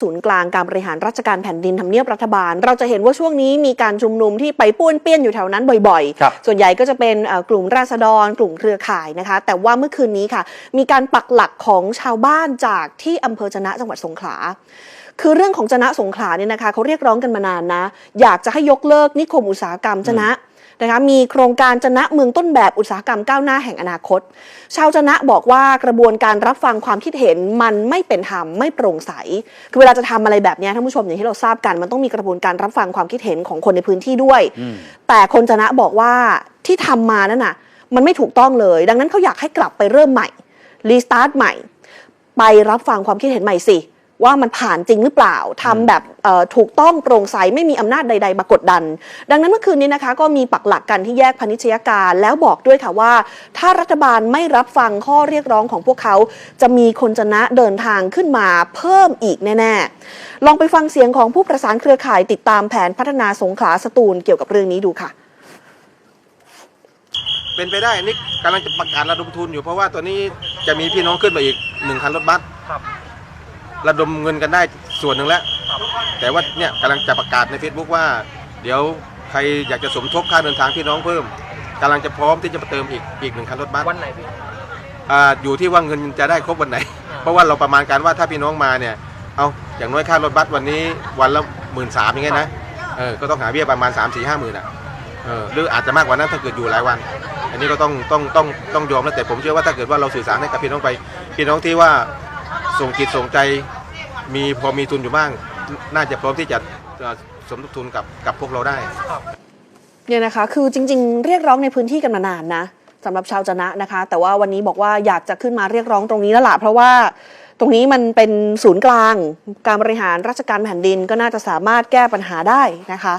ศูนย์กลางการบริหารราชการแผ่นดินทำเนียบรัฐบาล เราจะเห็นว่าช่วงนี้มีการชุมนุมที่ไปป้วนเปี้ยนอยู่แถวนั้นบ่อยครับส่วนใหญ่ก็จะเป็นเอ่อกลุ่มราษฎร กลุ่มเครือข่ายนะคะ แต่ว่าเมื่อคืนนี้ค่ะ มีการปักหลักของชาวบ้านจากที่อำเภอจะนะจังหวัดสงขลา คือเรื่องของจะนะสงขลาเนี่ยนะคะเขาเรียกร้องกันมานานนะ อยากจะให้ยกเลิกนิคมอุตสาหกรรมจะนะ นะคะมีโครงการจะนะเมืองต้นแบบอุตสาหกรรมก้าวหน้าแห่งอนาคต ชาวจะนะบอกว่ากระบวนการรับฟังความคิดเห็นมันไม่เป็นธรรมไม่โปร่งใส คือเวลาจะทำอะไรแบบเนี้ยท่านผู้ชมอย่างที่เราทราบกัน มันต้องมีกระบวนการรับฟังความคิดเห็นของคนในพื้นที่ด้วย แต่คนจะนะบอกว่าที่ทำมานั่นน่ะมันไม่ถูกต้องเลย ดังนั้นเขาอยากให้กลับไปเริ่มใหม่รีสตาร์ทใหม่ ไปรับฟังความคิดเห็นใหม่สิ ว่ามันผ่านจริงหรือเปล่าทำแบบเอ่อถูกต้องโปร่งใสไม่มีอำนาจใด ๆ มากดดัน ดังนั้นเมื่อคืนนี้นะคะ ก็มีปักหลักกันที่แยกพาณิชยการ แล้วบอกด้วยค่ะว่า ถ้ารัฐบาลไม่รับฟังข้อเรียกร้องของพวกเขา จะมีคนจะนะเดินทางขึ้นมาเพิ่มอีกแน่ๆ ลองไปฟังเสียงของผู้ประสานเครือข่ายติดตามแผนพัฒนาสงขลาสตูลเกี่ยวกับเรื่องนี้ดูค่ะเป็นไปได้นี่กำลังจะประกาศระดมทุนอยู่เพราะว่าตัวนี้จะมีพี่น้องขึ้นมาอีกหนึ่งคันรถบัส ระดมเงินกันได้ส่วนหนึ่งแล้ว แต่ว่าเนี่ยกำลังจะประกาศใน Facebook ว่า เดี๋ยวใครอยากจะสมทบค่าเดินทางพี่น้องเพิ่มกำลังจะพร้อมที่จะมาเติมอีกอีกหนึ่งคันรถบัสวันไหนพี่อ่าอยู่ที่ว่าเงินจะได้ครบวันไหนเพราะว่าเราประมาณการว่าถ้าพี่น้องมาเนี่ยเอาอย่างน้อยค่ารถบัสวันนี้วันละหมื่นสามอย่างเงี้ยนะเออก็ต้องหาเบี้ยประมาณ3 4 5หมื่นอะเออหรืออาจจะมากกว่านั้นถ้าเกิดอยู่หลายวัน อันนี้ก็ต้องต้องต้องต้องยอมแล้วแต่ผมเชื่อว่าถ้าเกิดว่าเราสื่อสารให้กับพี่น้องไป พี่น้องที่ว่า ส่งจิตส่งใจมีพอมีทุนอยู่บ้าง น่าจะพร้อมที่จะสมทบทุนกับกับพวกเราได้เนี่ยนะคะคือจริง ๆ เรียกร้องในพื้นที่กันมานานนะสำหรับชาวจนะนะคะ แต่ว่าวันนี้บอกว่าอยากจะขึ้นมาเรียกร้องตรงนี้แล้วล่ะเพราะว่าตรงนี้มันเป็นศูนย์กลาง การบริหารราชการแผ่นดินก็น่าจะสามารถแก้ปัญหาได้นะคะ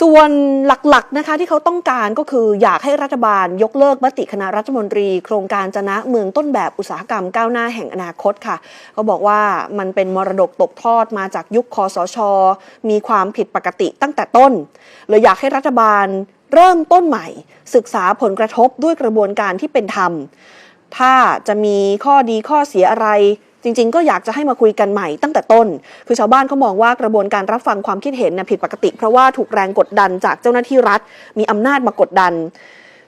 ส่วนหลักๆนะคะที่เขาต้องการก็คืออยากให้รัฐบาลยกเลิกมติคณะรัฐมนตรี โครงการจนะเมืองต้นแบบอุตสาหกรรมก้าวหน้าแห่งอนาคตค่ะเขาบอกว่ามันเป็นมรดกตกทอดมาจากยุคคอสช มีความผิดปกติตั้งแต่ต้นเลยอยากให้รัฐบาลเริ่มต้นใหม่ ศึกษาผลกระทบด้วยกระบวนการที่เป็นธรรม ถ้าจะมีข้อดีข้อเสียอะไร จริง ๆ ก็อยากจะให้มาคุยกันใหม่ตั้งแต่ต้น คือชาวบ้านเขามองว่ากระบวนการรับฟังความคิดเห็นนะผิดปกติ เพราะว่าถูกแรงกดดันจากเจ้าหน้าที่รัฐ มีอำนาจมากดดัน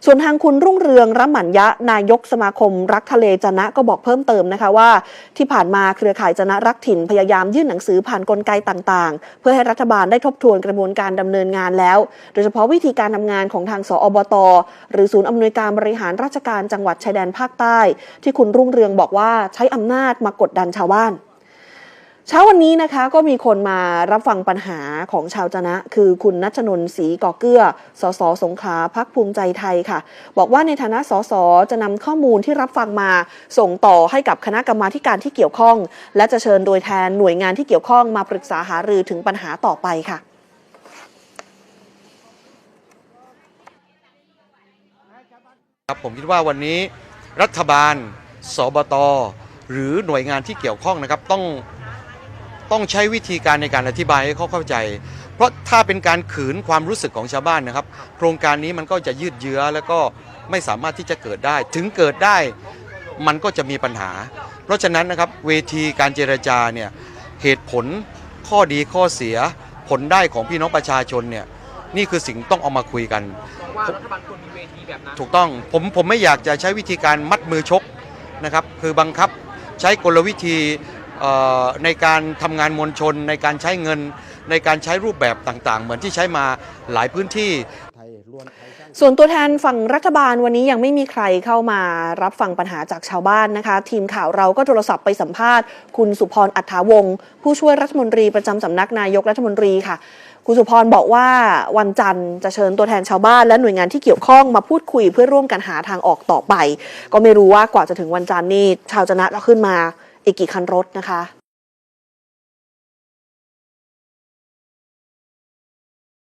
ส่วนทางคุณรุ่งเรืองรัหมันยะ นายกสมาคมรักทะเลจนะก็บอกเพิ่มเติมนะคะว่า ที่ผ่านมาเครือข่ายจนะรักถิ่นพยายามยื่นหนังสือผ่านกลไกต่างๆ เพื่อให้รัฐบาลได้ทบทวนกระบวนการดำเนินงานแล้ว โดยเฉพาะวิธีการทำงานของทางสอบต หรือศูนย์อำนวยการบริหารราชการจังหวัดชายแดนภาคใต้ ที่คุณรุ่งเรืองบอกว่าใช้อำนาจมากดดันชาวบ้าน เช้าวันนี้นะคะก็มีคนมารับฟังปัญหาของชาวจนะ คือคุณนัชนนท์ศรีก่อเกื้อ สสสงขลาพักภูมิใจไทยค่ะ บอกว่าในฐานะสสจะนำข้อมูลที่รับฟังมา ส่งต่อให้กับคณะกรรมาการที่เกี่ยวข้อง และจะเชิญโดยแทนหน่วยงานที่เกี่ยวข้องมาปรึกษาหารือถึงปัญหาต่อไปค่ะครับผมคิดว่าวันนี้รัฐบาลสบตหรือหน่วยงานที่เกี่ยวข้องนะครับต้อง ต้องใช้วิธีการในการอธิบายให้เขาเข้าใจ เพราะถ้าเป็นการขืนความรู้สึกของชาวบ้านนะครับ โครงการนี้มันก็จะยืดเยื้อแล้วก็ไม่สามารถที่จะเกิดได้ ถึงเกิดได้มันก็จะมีปัญหา เพราะฉะนั้นนะครับเวทีการเจรจาเนี่ยเหตุผลข้อดีข้อเสียผลได้ของพี่น้องประชาชนเนี่ยนี่คือสิ่งต้องเอามาคุยกัน ว่ารัฐบาลควรมีเวทีแบบนั้นถูกต้องผมผมไม่อยากจะใช้วิธีการมัดมือชกนะครับคือบังคับใช้กลวิธีเอ่อ ในการทำงานมวลชน ในการใช้เงิน ในการใช้รูปแบบต่างๆ เหมือนที่ใช้มาหลายพื้นที่ส่วนตัวแทนฝั่งรัฐบาลวันนี้ยังไม่มีใครเข้ามารับฟังปัญหาจากชาวบ้านนะคะ ทีมข่าวเราก็โทรศัพท์ไปสัมภาษณ์ คุณสุพรอัฏฐาวงศ์ผู้ช่วยรัฐมนตรีประจำสำนักนายกรัฐมนตรีค่ะ คุณสุพรบอกว่าวันจันทร์จะเชิญตัวแทนชาวบ้านและหน่วยงานที่เกี่ยวข้องมาพูดคุยเพื่อร่วมกันหาทางออกต่อไป ก็ไม่รู้ว่ากว่าจะถึงวันจันทร์นี่ชาวจนะก็ขึ้นมา อีกกี่คันรถนะคะ